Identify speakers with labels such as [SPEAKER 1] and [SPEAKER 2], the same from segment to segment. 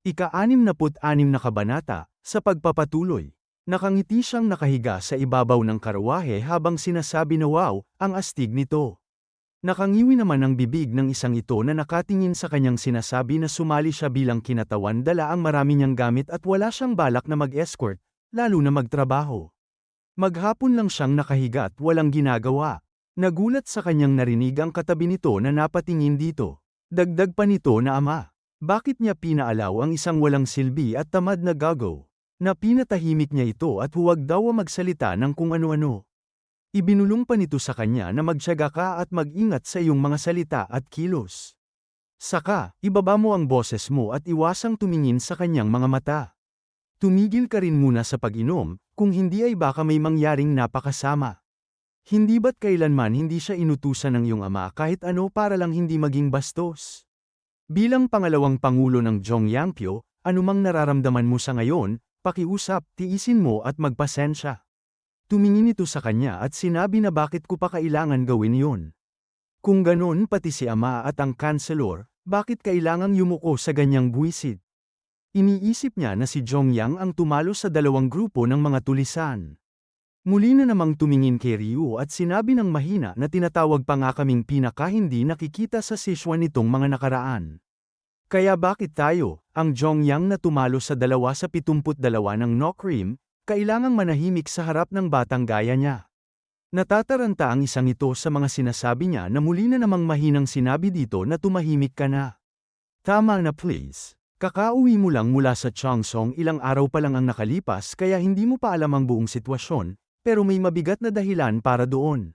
[SPEAKER 1] Ika-66 na kabanata, sa pagpapatuloy. Nakangiti siyang nakahiga sa ibabaw ng karwahe habang sinasabi na wow, ang astig nito. Nakangiwi naman ang bibig ng isang ito na nakatingin sa kanyang sinasabi na sumali siya bilang kinatawan dala ang marami niyang gamit at wala siyang balak na mag-escort, lalo na magtrabaho. Maghapon lang siyang nakahiga at walang ginagawa. Nagulat sa kanyang narinig ang katabi nito na napatingin dito. Dagdag pa nito na ama. Bakit niya pinaalaw ang isang walang silbi at tamad na gago? Na pinatahimik niya ito at huwag daw magsalita ng kung ano-ano. Ibinulong pa nito sa kanya na magtiyaga ka at mag-ingat sa iyong mga salita at kilos. Saka, ibaba mo ang boses mo at iwasang tumingin sa kanyang mga mata. Tumigil ka rin muna sa pag-inom, kung hindi ay baka may mangyaring napakasama. Hindi ba't kailanman hindi siya inutusan ng iyong ama kahit ano para lang hindi maging bastos? Bilang pangalawang pangulo ng Zhongyangpyo, anumang nararamdaman mo sa ngayon, pakiusap, tiisin mo at magpasensya. Tumingin ito sa kanya at sinabi na bakit ko pa kailangan gawin yon. Kung ganon pati si ama at ang kanselor, bakit kailangang yumuko sa ganyang buwisit? Iniisip niya na si Zhongyang ang tumalo sa dalawang grupo ng mga tulisan. Muli na namang tumingin kay Ryu at sinabi ng mahina na tinatawag pa nga kaming pinaka hindi nakikita sa Sichuan nitong mga nakaraan. Kaya bakit tayo, ang Zhongyang na tumalo sa dalawa sa 72 ng Nokrim, kailangang manahimik sa harap ng batang gaya niya? Natataranta ang isang ito sa mga sinasabi niya na muli na namang mahinang sinabi dito na tumahimik ka na. Tama na please. Kakauwi mo lang mula sa Changsong ilang araw pa lang ang nakalipas kaya hindi mo pa alam ang buong sitwasyon, pero may mabigat na dahilan para doon.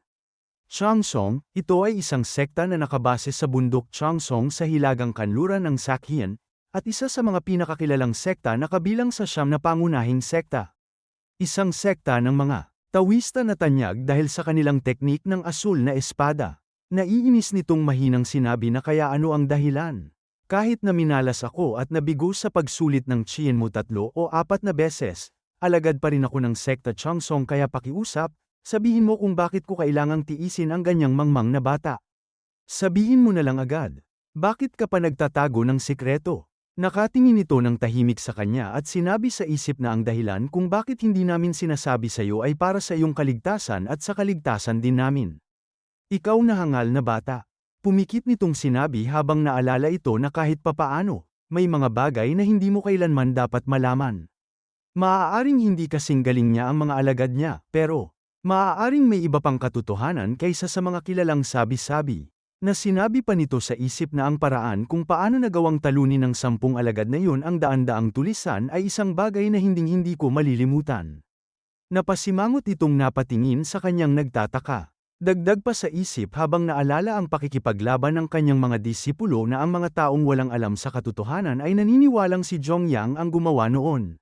[SPEAKER 1] Changsong, ito ay isang sekta na nakabase sa bundok Changsong sa hilagang kanluran ng Sakhian, at isa sa mga pinakakilalang sekta na kabilang sa siyam na pangunahing sekta. Isang sekta ng mga tawista na tanyag dahil sa kanilang teknik ng asul na espada. Naiinis nitong mahinang sinabi na kaya ano ang dahilan. Kahit na minalas ako at nabigo sa pagsulit ng chiyen mo tatlo o apat na beses, alagad pa rin ako ng sekta Changsong kaya pakiusap, sabihin mo kung bakit ko kailangang tiisin ang ganyang mangmang na bata. Sabihin mo na lang agad. Bakit ka pa nagtatago ng sikreto? Nakatingin ito ng tahimik sa kanya at sinabi sa isip na ang dahilan kung bakit hindi namin sinasabi sa iyo ay para sa iyong kaligtasan at sa kaligtasan din namin. Ikaw na hangal na bata. Pumikit nitong sinabi habang naalala ito na kahit papaano, may mga bagay na hindi mo kailanman dapat malaman. Maaaring hindi kasing galing niya ang mga alagad niya, pero, maaaring may iba pang katotohanan kaysa sa mga kilalang sabi-sabi. Na sinabi pa nito sa isip na ang paraan kung paano nagawang talunin ng sampung alagad na yun ang daan-daang tulisan ay isang bagay na hinding-hindi ko malilimutan. Napasimangot itong napatingin sa kanyang nagtataka. Dagdag pa sa isip habang naalala ang pakikipaglaban ng kanyang mga disipulo na ang mga taong walang alam sa katotohanan ay naniniwalang si Zhongyang ang gumawa noon.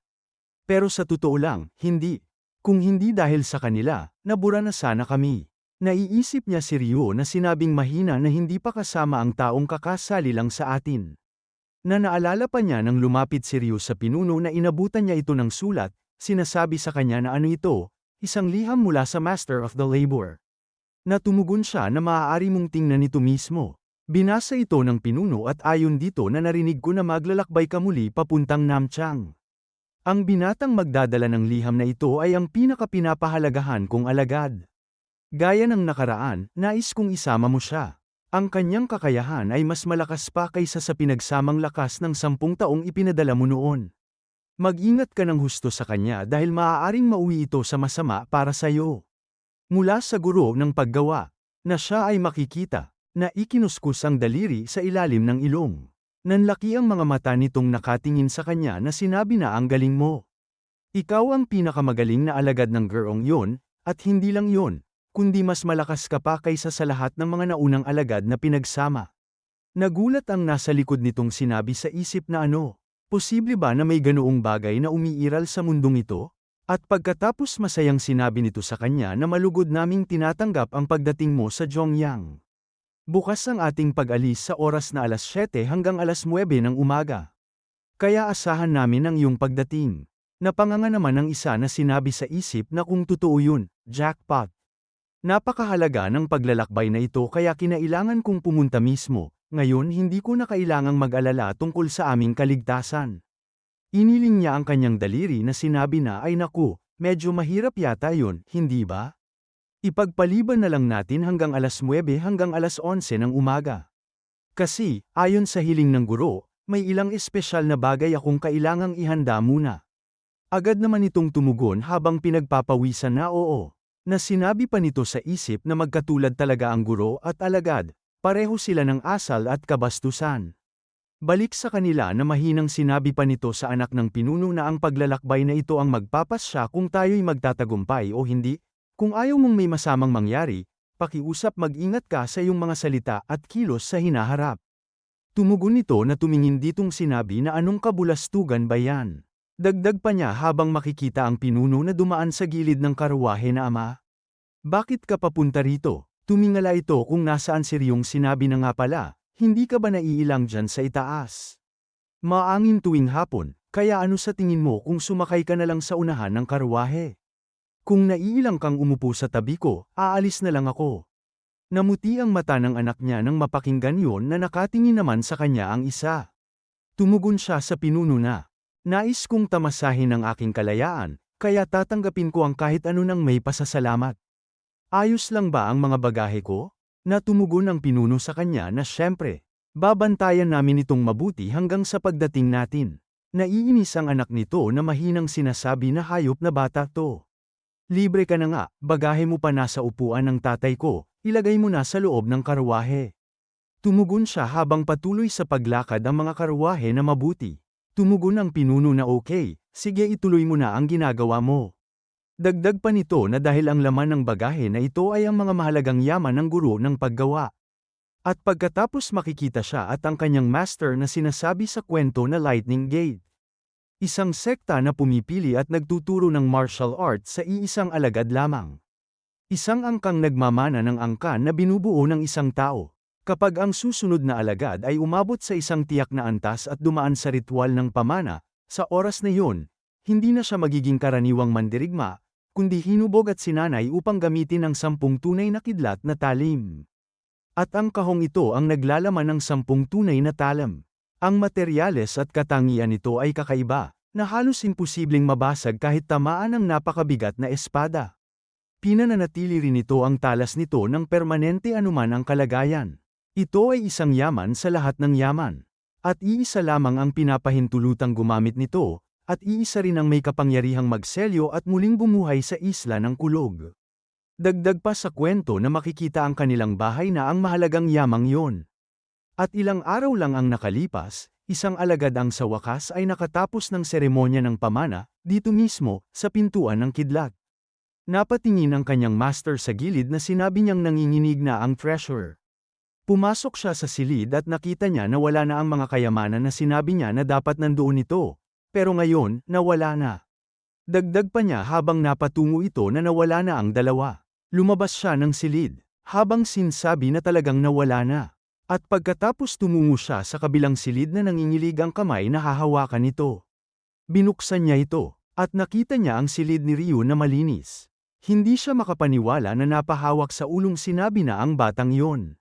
[SPEAKER 1] Pero sa totoo lang, hindi. Kung hindi dahil sa kanila, nabura na sana kami. Naiisip niya si Ryo na sinabing mahina na hindi pa kasama ang taong kakasali lang sa atin. Na naalala pa niya nang lumapit si Ryo sa pinuno na inabutan niya ito ng sulat, sinasabi sa kanya na ano ito, isang liham mula sa Master of the Labor. Natumugon siya na maaari mong tingnan ito mismo. Binasa ito ng pinuno at ayon dito na narinig ko na maglalakbay ka muli papuntang Namchang. Ang binatang magdadala ng liham na ito ay ang pinakapinapahalagahan kong alagad. Gaya ng nakaraan, nais kong isama mo siya. Ang kanyang kakayahan ay mas malakas pa kaysa sa pinagsamang lakas ng sampung taong ipinadala mo noon. Mag-ingat ka ng husto sa kanya dahil maaaring mauwi ito sa masama para sa iyo. Mula sa guro ng paggawa, na siya ay makikita, na ikinuskus ang daliri sa ilalim ng ilong. Nanlaki ang mga mata nitong nakatingin sa kanya na sinabi na ang galing mo. Ikaw ang pinakamagaling na alagad ng gerong yon, at hindi lang yon, kundi mas malakas ka pa kaysa sa lahat ng mga naunang alagad na pinagsama. Nagulat ang nasa likod nitong sinabi sa isip na ano, posible ba na may ganoong bagay na umiiral sa mundong ito? At pagkatapos masayang sinabi nito sa kanya na malugod naming tinatanggap ang pagdating mo sa Zhongyang. Bukas ang ating pag-alis sa oras na alas 7 hanggang alas 9 ng umaga. Kaya asahan namin ang iyong pagdating. Napanganga naman ang isa na sinabi sa isip na kung totoo yun, jackpot. Napakahalaga ng paglalakbay na ito kaya kinailangan kong pumunta mismo, ngayon hindi ko na kailangang mag-alala tungkol sa aming kaligtasan. Iniling niya ang kanyang daliri na sinabi na ay naku, medyo mahirap yata yun, hindi ba? Ipagpaliban na lang natin hanggang alas 9 hanggang alas 11 ng umaga. Kasi, ayon sa hiling ng guro, may ilang espesyal na bagay akong kailangang ihanda muna. Agad naman itong tumugon habang pinagpapawisan na oo. Na sinabi pa nito sa isip na magkatulad talaga ang guro at alagad, pareho sila ng asal at kabastusan. Balik sa kanila na mahinang sinabi pa nito sa anak ng pinuno na ang paglalakbay na ito ang magpapasya kung tayo'y magtatagumpay o hindi, kung ayaw mong may masamang mangyari, pakiusap mag-ingat ka sa iyong mga salita at kilos sa hinaharap. Tumugon nito na tumingin ditong sinabi na anong kabulastugan ba yan. Dagdag pa niya habang makikita ang pinuno na dumaan sa gilid ng karwahe na ama. Bakit ka papunta rito? Tumingala ito kung nasaan si Ryong sinabi na nga pala, hindi ka ba naiilang dyan sa itaas? Maangin tuwing hapon, kaya ano sa tingin mo kung sumakay ka na lang sa unahan ng karwahe? Kung naiilang kang umupo sa tabi ko, aalis na lang ako. Namuti ang mata ng anak niya nang mapakinggan yon na nakatingin naman sa kanya ang isa. Tumugon siya sa pinuno na, Nais kong tamasahin ang aking kalayaan, kaya tatanggapin ko ang kahit ano nang may pasasalamat. Ayos lang ba ang mga bagahe ko? Na tumugon ang pinuno sa kanya na syempre, babantayan namin itong mabuti hanggang sa pagdating natin. Naiinis ang anak nito na mahinang sinasabi na hayop na bata to. Libre ka na nga, bagahe mo pa nasa upuan ng tatay ko, ilagay mo na sa loob ng karwahe. Tumugon siya habang patuloy sa paglakad ang mga karwahe na mabuti. Tumugon ang pinuno na okay, sige ituloy mo na ang ginagawa mo. Dagdag pa nito na dahil ang laman ng bagahe na ito ay ang mga mahalagang yaman ng guro ng paggawa. At pagkatapos makikita siya at ang kanyang master na sinasabi sa kwento na Lightning Gate. Isang sekta na pumipili at nagtuturo ng martial arts sa iisang alagad lamang. Isang angkang nagmamana ng angkan na binubuo ng isang tao. Kapag ang susunod na alagad ay umabot sa isang tiyak na antas at dumaan sa ritual ng pamana, sa oras na yun, hindi na siya magiging karaniwang mandirigma, kundi hinubog at sinanay upang gamitin ang sampung tunay na kidlat na talim. At ang kahong ito ang naglalaman ng sampung tunay na talam. Ang materyales at katangian nito ay kakaiba, na halos imposibleng mabasag kahit tamaan ng napakabigat na espada. Pinananatili rin ito ang talas nito ng permanente anuman ang kalagayan. Ito ay isang yaman sa lahat ng yaman. At iisa lamang ang pinapahintulutang gumamit nito, at iisa rin ang may kapangyarihang magselyo at muling bumuhay sa isla ng kulog. Dagdag pa sa kwento na makikita ang kanilang bahay na ang mahalagang yamang yon. At ilang araw lang ang nakalipas, isang alagad ang sa wakas ay nakatapos ng seremonya ng pamana, dito mismo, sa pintuan ng kidlat. Napatingin ang kanyang master sa gilid na sinabi niyang nanginginig na ang treasurer. Pumasok siya sa silid at nakita niya na wala na ang mga kayamanan na sinabi niya na dapat nandoon ito, pero ngayon, nawala na. Dagdag pa niya habang napatungo ito na nawala na ang dalawa. Lumabas siya ng silid, habang sinsabi na talagang nawala na. At pagkatapos tumungo siya sa kabilang silid na nangingilig ang kamay na hahawakan nito. Binuksan niya ito, at nakita niya ang silid ni Ryu na malinis. Hindi siya makapaniwala na napahawak sa ulong sinabi na ang batang yon.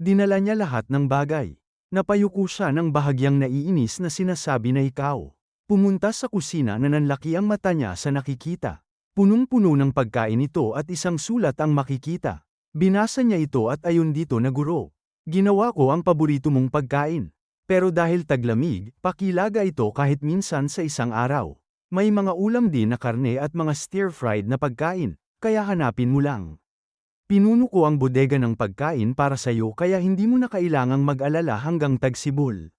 [SPEAKER 1] Dinala niya lahat ng bagay. Napayuko siya ng bahagyang naiinis na sinasabi na ikaw. Pumunta sa kusina na nanlaki ang mata niya sa nakikita. Punong-puno ng pagkain ito at isang sulat ang makikita. Binasa niya ito at ayon dito na guro. Ginawa ko ang paborito mong pagkain. Pero dahil taglamig, pakilaga ito kahit minsan sa isang araw. May mga ulam din na karne at mga stir-fried na pagkain, kaya hanapin mo lang. Pinuno ko ang bodega ng pagkain para sa iyo kaya hindi mo na kailangang mag-alala hanggang tagsibol.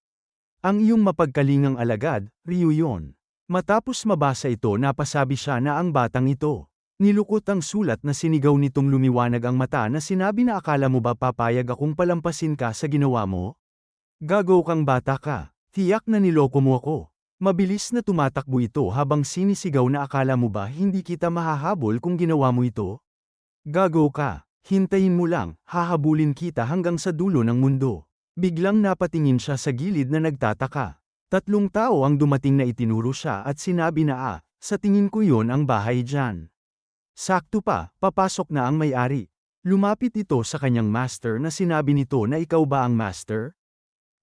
[SPEAKER 1] Ang iyong mapagkalingang alagad, Ryu yon. Matapos mabasa ito napasabi siya na ang batang ito. Nilukot ang sulat na sinigaw nitong lumiwanag ang mata na sinabi na akala mo ba papayag akong palampasin ka sa ginawa mo? Gago kang bata ka, tiyak na niloko mo ako. Mabilis na tumatakbo ito habang sinisigaw na akala mo ba hindi kita mahahabol kung ginawa mo ito? Gago ka, hintayin mo lang, hahabulin kita hanggang sa dulo ng mundo. Biglang napatingin siya sa gilid na nagtataka. Tatlong tao ang dumating na itinuro siya at sinabi na ah, sa tingin ko yon ang bahay dyan. Sakto pa, papasok na ang may-ari. Lumapit ito sa kanyang master na sinabi nito na ikaw ba ang master?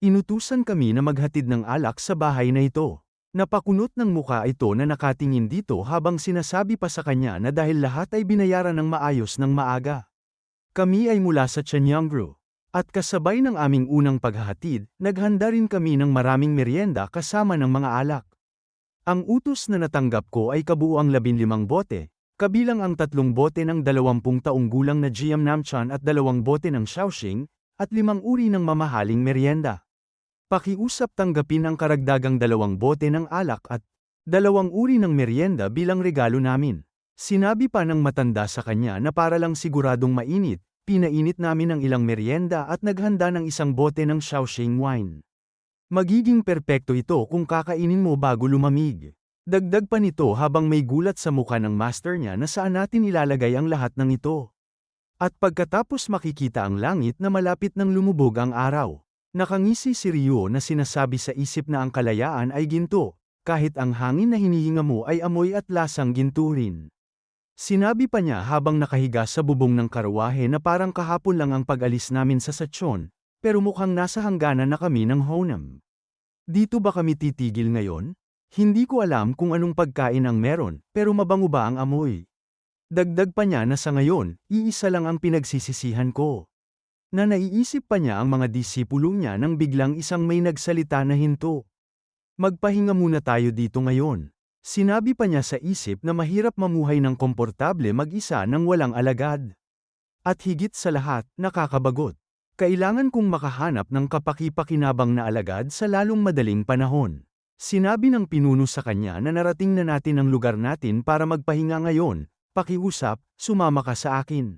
[SPEAKER 1] Inutusan kami na maghatid ng alak sa bahay na ito. Napakunot ng muka ito na nakatingin dito habang sinasabi pa sa kanya na dahil lahat ay binayaran ng maayos ng maaga. Kami ay mula sa Chanyangru. At kasabay ng aming unang paghahatid, naghanda rin kami ng maraming merienda kasama ng mga alak. Ang utos na natanggap ko ay kabuuang 15 bote, kabilang ang tatlong bote ng 20 taong gulang na Giam Namchan at dalawang bote ng Shaoxing, at limang uri ng mamahaling merienda. Pakiusap tanggapin ang karagdagang dalawang bote ng alak at dalawang uri ng merienda bilang regalo namin. Sinabi pa ng matanda sa kanya na para lang siguradong mainit, pinainit namin ang ilang merienda at naghanda ng isang bote ng Shaoxing wine. Magiging perpekto ito kung kakainin mo bago lumamig. Dagdag pa nito habang may gulat sa mukha ng master niya na saan natin ilalagay ang lahat ng ito. At pagkatapos makikita ang langit na malapit ng lumubog ang araw. Nakangisi si Ryo na sinasabi sa isip na ang kalayaan ay ginto, kahit ang hangin na hinihinga mo ay amoy at lasang ginto rin. Sinabi pa niya habang nakahiga sa bubong ng karwahe na parang kahapon lang ang pag-alis namin sa Sachon, pero mukhang nasa hangganan na kami ng Honam. Dito ba kami titigil ngayon? Hindi ko alam kung anong pagkain ang meron, pero mabango ba ang amoy? Dagdag pa niya na sa ngayon, iisa lang ang pinagsisisihan ko. Na naiisip pa niya ang mga disipulo niya nang biglang isang may nagsalita na hinto. Magpahinga muna tayo dito ngayon. Sinabi pa niya sa isip na mahirap mamuhay ng komportable mag-isa nang walang alagad. At higit sa lahat, nakakabagot. Kailangan kong makahanap ng kapaki-pakinabang na alagad sa lalong madaling panahon. Sinabi ng pinuno sa kanya na narating na natin ang lugar natin para magpahinga ngayon, pakiusap, sumama ka sa akin.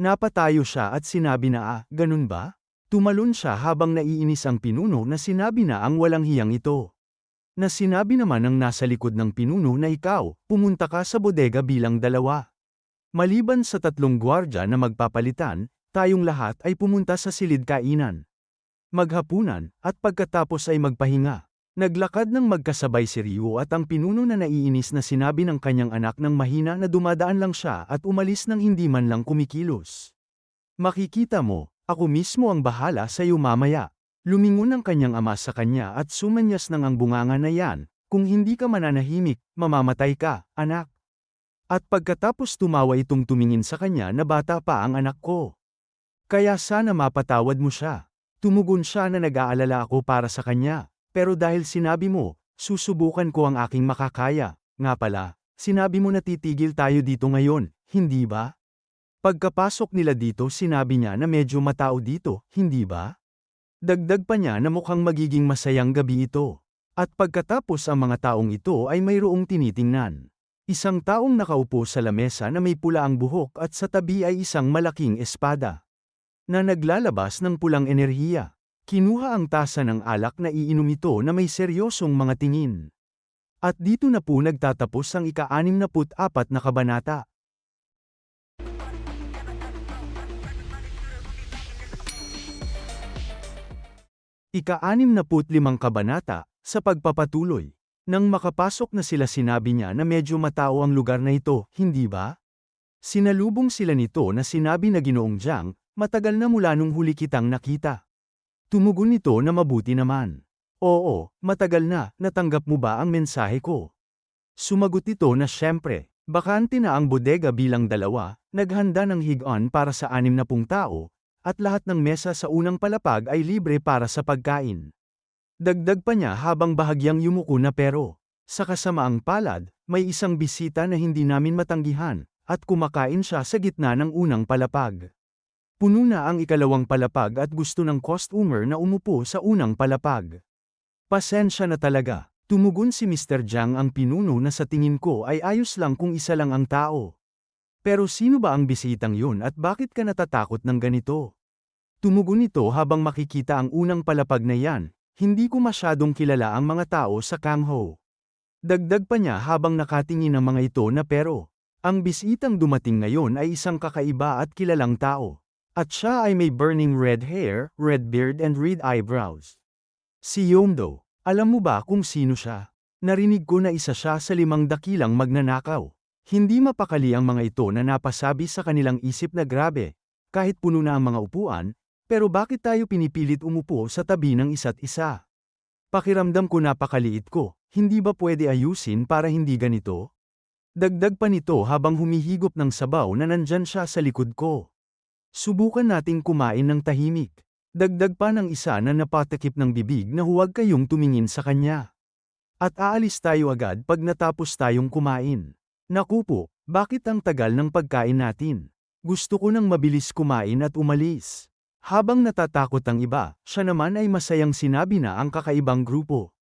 [SPEAKER 1] Napatayo siya at sinabi na ah, ganun ba? Tumalon siya habang naiinis ang pinuno na sinabi na ang walang hiyang ito. Na sinabi naman ng nasa likod ng pinuno na ikaw, pumunta ka sa bodega bilang dalawa. Maliban sa tatlong gwardya na magpapalitan, tayong lahat ay pumunta sa silid kainan. Maghapunan, at pagkatapos ay magpahinga. Naglakad ng magkasabay si Ryu at ang pinuno na naiinis na sinabi ng kanyang anak ng mahina na dumadaan lang siya at umalis ng hindi man lang kumikilos. Makikita mo, ako mismo ang bahala sa iyo mamaya. Lumingon ang kanyang ama sa kanya at sumanyas ng ang bunganga na yan, kung hindi ka mananahimik, mamamatay ka, anak. At pagkatapos tumawa itong tumingin sa kanya na bata pa ang anak ko. Kaya sana mapatawad mo siya. Tumugon siya na nag-aalala ako para sa kanya, pero dahil sinabi mo, susubukan ko ang aking makakaya, nga pala, sinabi mo na titigil tayo dito ngayon, hindi ba? Pagkapasok nila dito sinabi niya na medyo matao dito, hindi ba? Dagdag pa niya na mukhang magiging masayang gabi ito. At pagkatapos ang mga taong ito ay mayroong tinitingnan. Isang taong nakaupo sa lamesa na may pula ang buhok at sa tabi ay isang malaking espada. Na naglalabas ng pulang enerhiya. Kinuha ang tasa ng alak na iinom ito na may seryosong mga tingin. At dito na po nagtatapos ang ika-64 na kabanata. Ika-anim na limang kabanata, sa pagpapatuloy. Nang makapasok na sila sinabi niya na medyo matao ang lugar na ito, hindi ba? Sinalubong sila nito na sinabi na ginoong Jiang, matagal na mula nung huli kitang nakita. Tumugon nito na mabuti naman. Oo, matagal na, natanggap mo ba ang mensahe ko? Sumagot ito na syempre, bakante na ang bodega bilang dalawa, naghanda ng higaan para sa anim na pung tao, at lahat ng mesa sa unang palapag ay libre para sa pagkain. Dagdag pa niya habang bahagyang yumuko na pero, sa kasamaang palad, may isang bisita na hindi namin matanggihan, at kumakain siya sa gitna ng unang palapag. Puno na ang ikalawang palapag at gusto ng customer na umupo sa unang palapag. Pasensya na talaga, tumugon si Mr. Jiang ang pinuno na sa tingin ko ay ayos lang kung isa lang ang tao. Pero sino ba ang bisitang yun at bakit ka natatakot ng ganito? Tumugon ito habang makikita ang unang palapag na yan, hindi ko masyadong kilala ang mga tao sa Kangho. Dagdag pa niya habang nakatingin ang mga ito na pero, ang bisitang dumating ngayon ay isang kakaiba at kilalang tao. At siya ay may burning red hair, red beard and red eyebrows. Si Yomdo, alam mo ba kung sino siya? Narinig ko na isa siya sa limang dakilang magnanakaw. Hindi mapakali ang mga ito na napasabi sa kanilang isip na grabe, kahit puno na ang mga upuan, pero bakit tayo pinipilit umupo sa tabi ng isa't isa? Pakiramdam ko napakaliit ko, hindi ba pwede ayusin para hindi ganito? Dagdag pa nito habang humihigop ng sabaw na nandyan siya sa likod ko. Subukan nating kumain ng tahimik. Dagdag pa ng isa na napatakip ng bibig na huwag kayong tumingin sa kanya. At aalis tayo agad pag natapos tayong kumain. Naku po, bakit ang tagal ng pagkain natin? Gusto ko nang mabilis kumain at umalis. Habang natatakot ang iba, siya naman ay masayang sinabi na ang kakaibang grupo.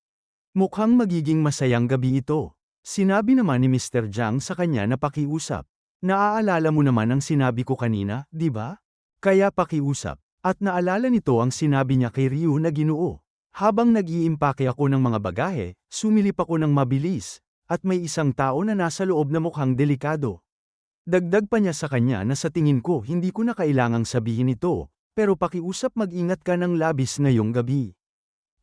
[SPEAKER 1] Mukhang magiging masayang gabi ito. Sinabi naman ni Mr. Jiang sa kanya na pakiusap. Naaalala mo naman ang sinabi ko kanina, di ba? Kaya pakiusap. At naalala nito ang sinabi niya kay Ryu na ginoo. Habang nag-iimpake ako ng mga bagahe, sumilip ako ng mabilis, at may isang tao na nasa loob na mukhang delikado. Dagdag pa niya sa kanya na sa tingin ko hindi ko na kailangang sabihin ito, pero pakiusap mag-ingat ka ng labis ngayong gabi.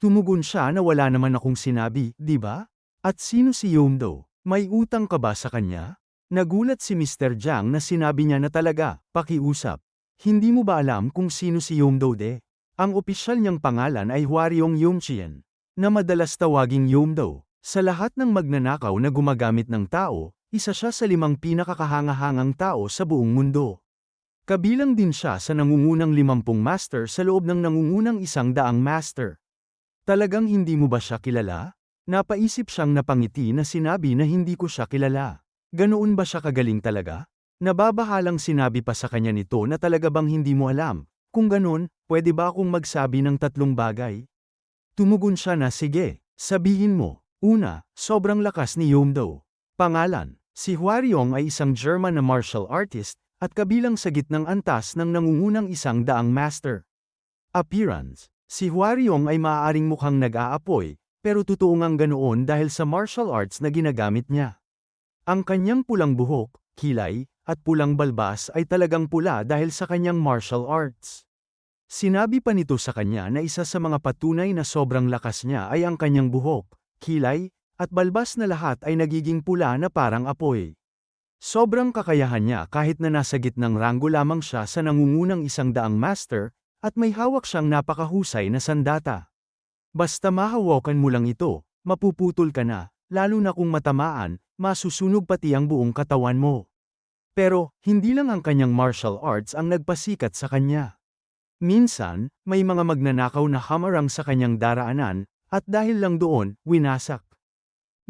[SPEAKER 1] Tumugon siya na wala naman akong sinabi, di ba? At sino si Yomdo? May utang ka ba sa kanya? Nagulat si Mr. Jiang na sinabi niya na talaga, pakiusap. Hindi mo ba alam kung sino si Yomdo de? Ang opisyal niyang pangalan ay Hwaryong Yongqian, na madalas tawaging Yomdo. Sa lahat ng magnanakaw na gumagamit ng tao, isa siya sa limang pinakakahangahangang tao sa buong mundo. Kabilang din siya sa nangungunang limampung master sa loob ng nangungunang isang daang master. Talagang hindi mo ba siya kilala? Napaisip siyang napangiti na sinabi na hindi ko siya kilala. Ganoon ba siya kagaling talaga? Nababahalang sinabi pa sa kanya nito na talaga bang hindi mo alam. Kung ganon, pwede ba akong magsabi ng tatlong bagay? Tumugon siya na sige, sabihin mo. Una, sobrang lakas ni Yomdo. Pangalan, si Hwaryong ay isang German na martial artist, at kabilang sa gitnang antas ng nangungunang isang daang master. Appearance, si Hwaryong ay maaaring mukhang nag-aapoy, pero totoo ngang ganoon dahil sa martial arts na ginagamit niya. Ang kanyang pulang buhok, kilay, at pulang balbas ay talagang pula dahil sa kanyang martial arts. Sinabi pa nito sa kanya na isa sa mga patunay na sobrang lakas niya ay ang kanyang buhok, kilay, at balbas na lahat ay nagiging pula na parang apoy. Sobrang kakayahan niya kahit na nasa gitnang ranggo lamang siya sa nangungunang isang daang master, at may hawak siyang napakahusay na sandata. Basta mahawakan mo lang ito, mapuputol ka na, lalo na kung matamaan, masusunog pati ang buong katawan mo. Pero, hindi lang ang kanyang martial arts ang nagpasikat sa kanya. Minsan, may mga magnanakaw na hamarang sa kanyang daraanan, at dahil lang doon, winasak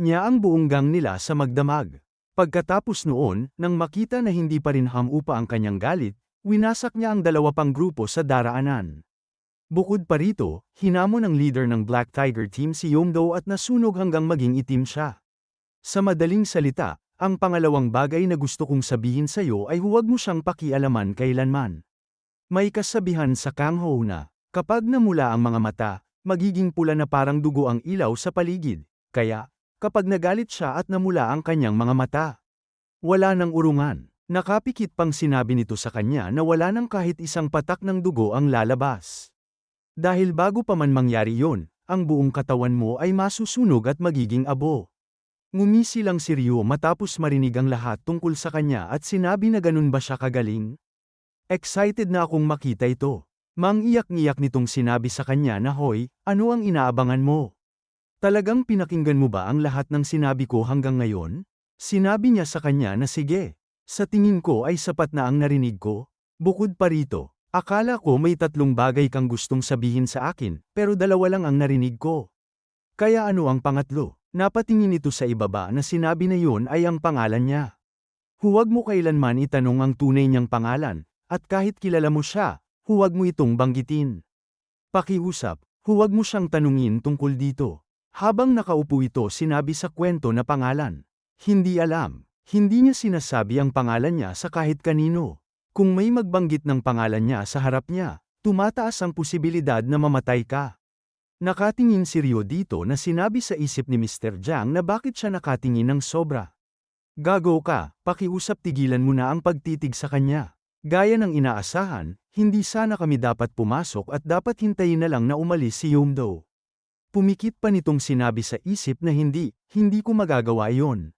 [SPEAKER 1] niya ang buong gang nila sa magdamag. Pagkatapos noon, nang makita na hindi pa rin hamupa ang kanyang galit, winasak niya ang dalawa pang grupo sa daraanan. Bukod pa rito, hinamon ng leader ng Black Tiger Team si Yomdo at nasunog hanggang maging itim siya. Sa madaling salita, ang pangalawang bagay na gusto kong sabihin sa iyo ay huwag mo siyang pakialaman kailanman. May kasabihan sa Kangho na, kapag namula ang mga mata, magiging pula na parang dugo ang ilaw sa paligid, kaya, kapag nagalit siya at namula ang kanyang mga mata. Wala nang urungan. Nakapikit pang sinabi nito sa kanya na wala nang kahit isang patak ng dugo ang lalabas. Dahil bago pa man mangyari yon, ang buong katawan mo ay masusunog at magiging abo. Ngumisi lang si Ryo matapos marinig ang lahat tungkol sa kanya at sinabi na ganun ba siya kagaling? Excited na akong makita ito. Mang-iyak-ngiyak nitong sinabi sa kanya na hoy, ano ang inaabangan mo? Talagang pinakinggan mo ba ang lahat ng sinabi ko hanggang ngayon? Sinabi niya sa kanya na sige. Sa tingin ko ay sapat na ang narinig ko. Bukod pa rito, akala ko may tatlong bagay kang gustong sabihin sa akin, pero dalawa lang ang narinig ko. Kaya ano ang pangatlo? Napatingin ito sa ibaba na sinabi na yun ay ang pangalan niya. Huwag mo kailanman itanong ang tunay niyang pangalan, at kahit kilala mo siya, huwag mo itong banggitin. Pakiusap, huwag mo siyang tanungin tungkol dito. Habang nakaupo ito sinabi sa kwento na pangalan. Hindi alam. Hindi niya sinasabi ang pangalan niya sa kahit kanino. Kung may magbanggit ng pangalan niya sa harap niya, tumataas ang posibilidad na mamatay ka. Nakatingin si Rio dito na sinabi sa isip ni Mr. Jiang na bakit siya nakatingin ng sobra. Gago ka, pakiusap tigilan mo na ang pagtitig sa kanya. Gaya ng inaasahan, hindi sana kami dapat pumasok at dapat hintayin na lang na umalis si Yomdo. Pumikit pa nitong sinabi sa isip na hindi, hindi ko magagawa iyon.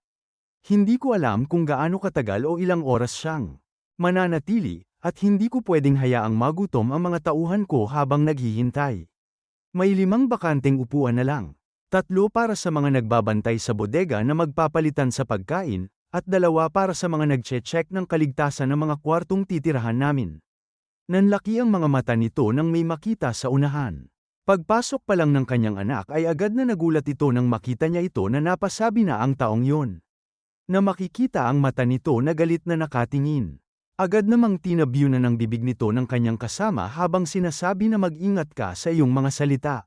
[SPEAKER 1] Hindi ko alam kung gaano katagal o ilang oras siyang mananatili, at hindi ko pwedeng hayaang magutom ang mga tauhan ko habang naghihintay. May limang bakanteng upuan na lang. tatlo para sa mga nagbabantay sa bodega na magpapalitan sa pagkain, at dalawa para sa mga nagche-check ng kaligtasan ng mga kwartong titirahan namin. Nanlaki ang mga mata nito nang may makita sa unahan. Pagpasok pa lang ng kanyang anak ay agad na nagulat ito nang makita niya ito na napasabi na ang taong yon. Na makikita ang mata nito na galit na nakatingin. Agad namang tinabyo na ng bibig nito ng kanyang kasama habang sinasabi na mag-ingat ka sa iyong mga salita.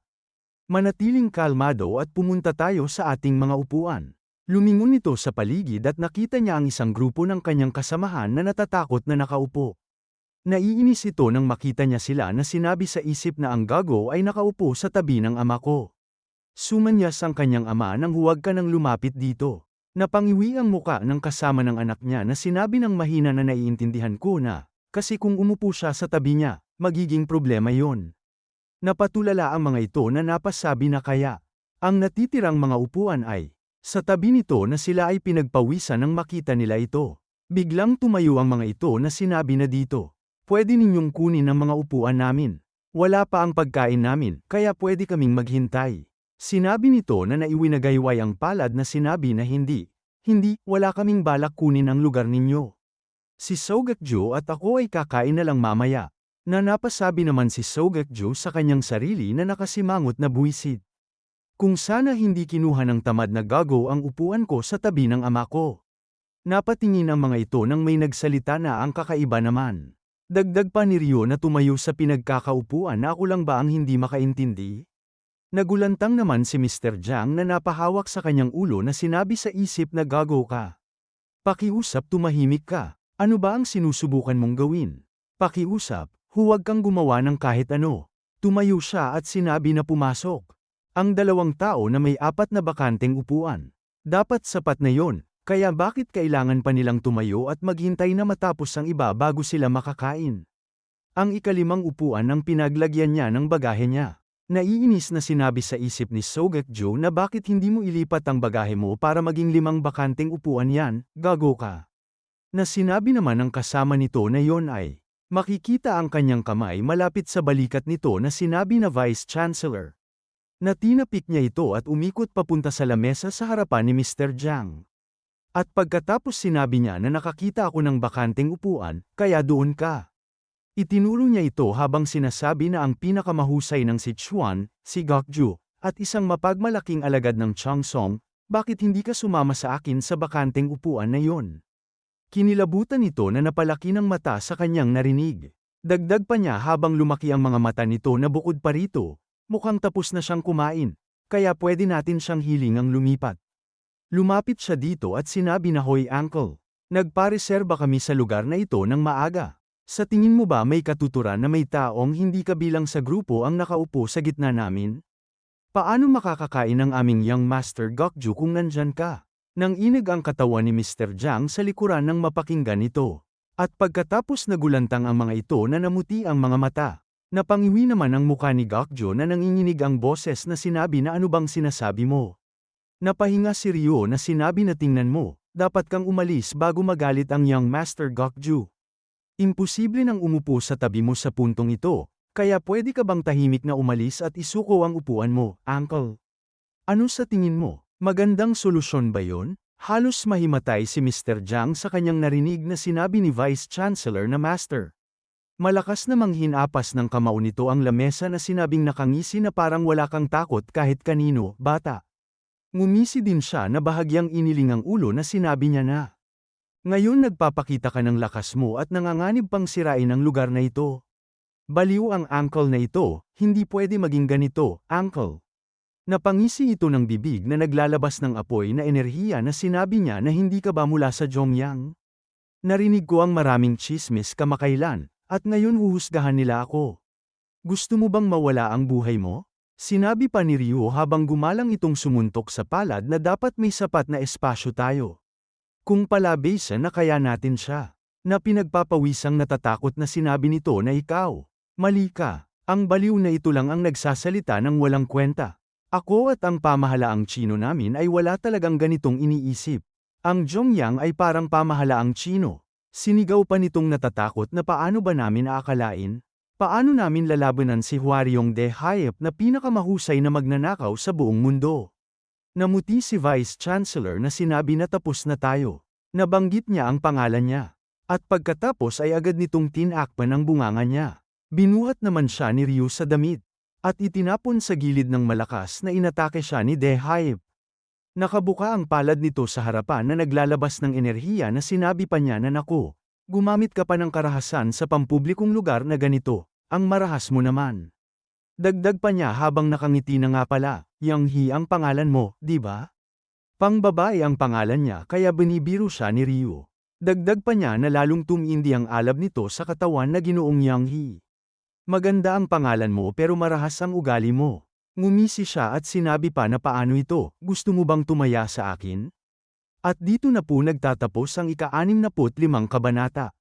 [SPEAKER 1] Manatiling kalmado at pumunta tayo sa ating mga upuan. Lumingon ito sa paligid at nakita niya ang isang grupo ng kanyang kasamahan na natatakot na nakaupo. Naiinis ito nang makita niya sila na sinabi sa isip na ang gago ay nakaupo sa tabi ng ama ko. Sumanyas ang kanyang ama nang huwag ka nang lumapit dito. Napangiwi ang muka ng kasama ng anak niya na sinabi ng mahina na naiintindihan ko na, kasi kung umupo siya sa tabi niya, magiging problema yon. Napatulala ang mga ito na napasabi na kaya. Ang natitirang mga upuan ay, sa tabi nito na sila ay pinagpawisan nang makita nila ito. Biglang tumayo ang mga ito na sinabi na dito. Pwede ninyong kunin ang mga upuan namin. Wala pa ang pagkain namin, kaya pwede kaming maghintay. Sinabi nito na naiwinagayway ang palad na sinabi na hindi. Hindi, wala kaming balak kunin ang lugar ninyo. Si Sogakjo at ako ay kakain na lang mamaya. Na napasabi naman si Sogakjo sa kanyang sarili na nakasimangot na buwisit. Kung sana hindi kinuha ng tamad na gago ang upuan ko sa tabi ng ama ko. Napatingin ang mga ito nang may nagsalita na ang kakaiba naman. Dagdag pa ni Rio na tumayo sa pinagkakaupuan na ako lang ba ang hindi makaintindi? Nagulantang naman si Mr. Jiang na napahawak sa kanyang ulo na sinabi sa isip na gago ka. Pakiusap tumahimik ka. Ano ba ang sinusubukan mong gawin? Pakiusap, huwag kang gumawa ng kahit ano. Tumayo siya at sinabi na pumasok. Ang dalawang tao na may apat na bakanteng upuan. Dapat sapat na yon, kaya bakit kailangan pa nilang tumayo at maghintay na matapos ang iba bago sila makakain? Ang ikalimang upuan ang pinaglagyan niya ng bagahe niya. Naiinis na sinabi sa isip ni Sogek Joe na bakit hindi mo ilipat ang bagahe mo para maging limang bakanteng upuan yan, gago ka. Na sinabi naman ng kasama nito na yon ay, makikita ang kanyang kamay malapit sa balikat nito na sinabi na Vice Chancellor. Natinapik niya ito at umikot papunta sa lamesa sa harapan ni Mr. Jiang. At pagkatapos sinabi niya na nakakita ako ng bakanteng upuan, kaya doon ka. Itinuro niya ito habang sinasabi na ang pinakamahusay ng Sichuan, si Gokju, at isang mapagmalaking alagad ng Changsong, bakit hindi ka sumama sa akin sa bakanteng upuan na yon? Kinilabutan nito na napalaki ng mata sa kanyang narinig. Dagdag pa niya habang lumaki ang mga mata nito na bukod pa rito, mukhang tapos na siyang kumain, kaya pwede natin siyang hilingang lumipat. Lumapit siya dito at sinabi na hoy uncle, nagpareserba kami sa lugar na ito ng maaga. Sa tingin mo ba may katuturan na may taong hindi kabilang sa grupo ang nakaupo sa gitna namin? Paano makakakain ang aming young master Gokju kung nandyan ka? Nang inig ang katawan ni Mr. Jiang sa likuran ng mapakinggan ito. At pagkatapos nagulantang ang mga ito na namuti ang mga mata. Napangiwi naman ang mukha ni Gokjo na nanginginig ang boses na sinabi na ano bang sinasabi mo. Napahinga si Ryo na sinabi na tingnan mo, dapat kang umalis bago magalit ang young master Gokju. Imposible nang umupo sa tabi mo sa puntong ito, kaya pwede ka bang tahimik na umalis at isuko ang upuan mo, uncle? Ano sa tingin mo? Magandang solusyon ba yon? Halos mahimatay si Mr. Jiang sa kanyang narinig na sinabi ni Vice Chancellor na Master. Malakas namang hinapas ng kamao nito ang lamesa na sinabing nakangisi na parang wala kang takot kahit kanino, bata. Ngumisi din siya na bahagyang iniling ang ulo na sinabi niya na. Ngayon nagpapakita ka ng lakas mo at nanganganib pang sirain ang lugar na ito. Baliw ang uncle na ito, hindi pwede maging ganito, uncle. Napangisi ito ng bibig na naglalabas ng apoy na enerhiya na sinabi niya na hindi ka ba mula sa Zhongyang? Narinig ko ang maraming chismis kamakailan, at ngayon huhusgahan nila ako. Gusto mo bang mawala ang buhay mo? Sinabi pa ni Ryu habang gumalang itong sumuntok sa palad na dapat may sapat na espasyo tayo. Kung palabisa na kaya natin siya, na pinagpapawisang natatakot na sinabi nito na ikaw, mali ka, ang baliw na ito lang ang nagsasalita ng walang kwenta. Ako at ang pamahalaang Chino namin ay wala talagang ganitong iniisip. Ang Zhongyang ay parang pamahalaang Chino. Sinigaw pa nitong natatakot na paano ba namin aakalain? Paano namin lalabanan si Huaryong de Hayep na pinakamahusay na magnanakaw sa buong mundo? Namuti si Vice Chancellor na sinabi na tapos na tayo. Nabanggit niya ang pangalan niya. At pagkatapos ay agad nitong tinakpan ang bunganga niya. Binuhat naman siya ni Ryu sa damit. At itinapon sa gilid ng malakas na inatake siya ni Dehype. Nakabuka ang palad nito sa harapan na naglalabas ng enerhiya na sinabi pa niya na nako. Gumamit ka pa ng karahasan sa pampublikong lugar na ganito, ang marahas mo naman. Dagdag pa niya habang nakangiti na nga pala, Yang Hi ang pangalan mo, di ba? Pangbabae ang pangalan niya kaya binibiro siya ni Ryu. Dagdag pa niya na lalong tumindi ang alab nito sa katawan na ginoong Yang Hi. Maganda ang pangalan mo pero marahas ang ugali mo. Ngumisi siya at sinabi pa na paano ito, gusto mo bang tumaya sa akin? At dito na po nagtatapos ang ika-65 kabanata.